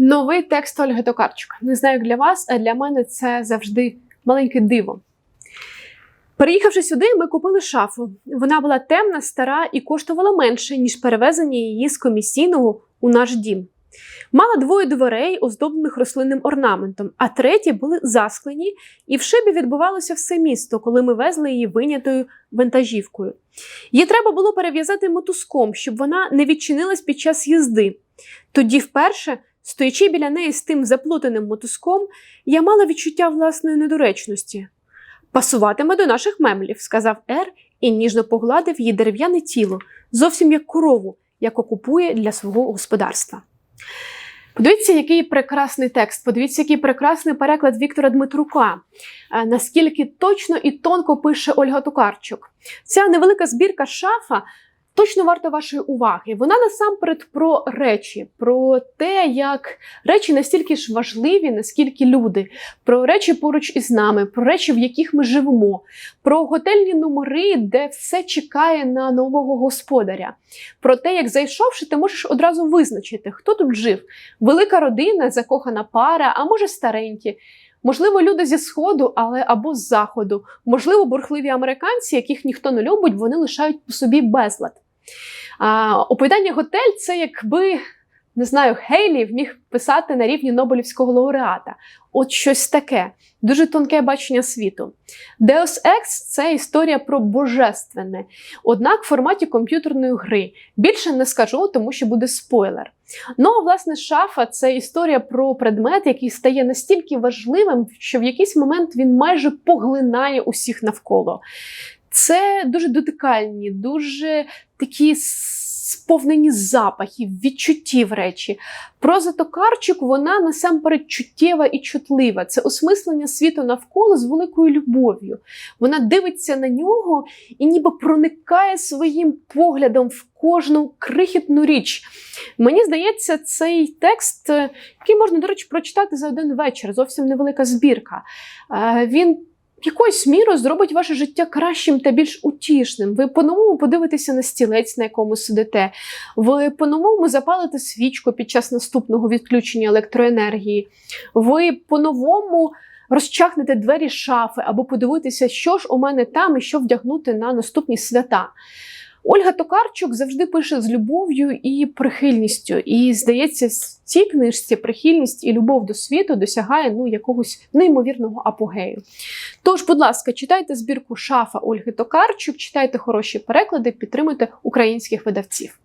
Новий текст Ольги Токарчук. Не знаю, як для вас, а для мене це завжди маленьке диво. Переїхавши сюди, ми купили шафу. Вона була темна, стара і коштувала менше, ніж перевезення її з комісійного у наш дім. Мала двоє дверей, оздоблених рослинним орнаментом, а треті були засклені, і в шибі відбувалося все місто, коли ми везли її винятою вантажівкою. Її треба було перев'язати мотузком, щоб вона не відчинилась під час їзди. Тоді, вперше, стоячи біля неї з тим заплутаним мотузком, я мала відчуття власної недоречності. Пасуватиме до наших мемлів, сказав Ер і ніжно погладив її дерев'яне тіло, зовсім як корову, яку купує для свого господарства. Подивіться, який прекрасний текст, подивіться, який прекрасний переклад Віктора Дмитрука. Е, Наскільки точно і тонко пише Ольга Токарчук. Ця невелика збірка шафа точно варта вашої уваги. Вона насамперед про речі, про те, як речі настільки ж важливі, наскільки люди, про речі поруч із нами, про речі, в яких ми живемо, про готельні номери, де все чекає на нового господаря. Про те, як зайшовши, ти можеш одразу визначити, хто тут жив. Велика родина, закохана пара, а може старенькі. Можливо, люди зі сходу, але або з заходу. Можливо, бурхливі американці, яких ніхто не любить, вони лишають по собі безлад. А, Оповідання готель це якби. Не знаю, Гейлі вміг писати на рівні Нобелівського лауреата. От щось таке, дуже тонке бачення світу. Deus Ex – це історія про божественне, однак в форматі комп'ютерної гри. Більше не скажу, тому що буде спойлер. Ну, а власне, шафа це історія про предмет, який стає настільки важливим, що в якийсь момент він майже поглинає усіх навколо. Це дуже дотикальні, дуже такі сповнені запахів, відчуттів речі. Проза Токарчук, вона насамперед чуттєва і чутлива. Це осмислення світу навколо з великою любов'ю. Вона дивиться на нього і ніби проникає своїм поглядом в кожну крихітну річ. Мені здається, цей текст, е, який можна, до речі, прочитати за один вечір, зовсім невелика збірка. Е, Він якоюсь мірою зробить ваше життя кращим та більш утішним. Ви по-новому подивитеся на стілець, на якому сидите. Ви по-новому запалите свічку під час наступного відключення електроенергії. Ви по-новому розчахнете двері шафи або подивитися, що ж у мене там і що вдягнути на наступні свята. Ольга Токарчук завжди пише з любов'ю і прихильністю. І здається, в цій книжці прихильність і любов до світу досягає ну, якогось неймовірного апогею. Тож, будь ласка, читайте збірку шафа Ольги Токарчук, читайте хороші переклади, підтримуйте українських видавців.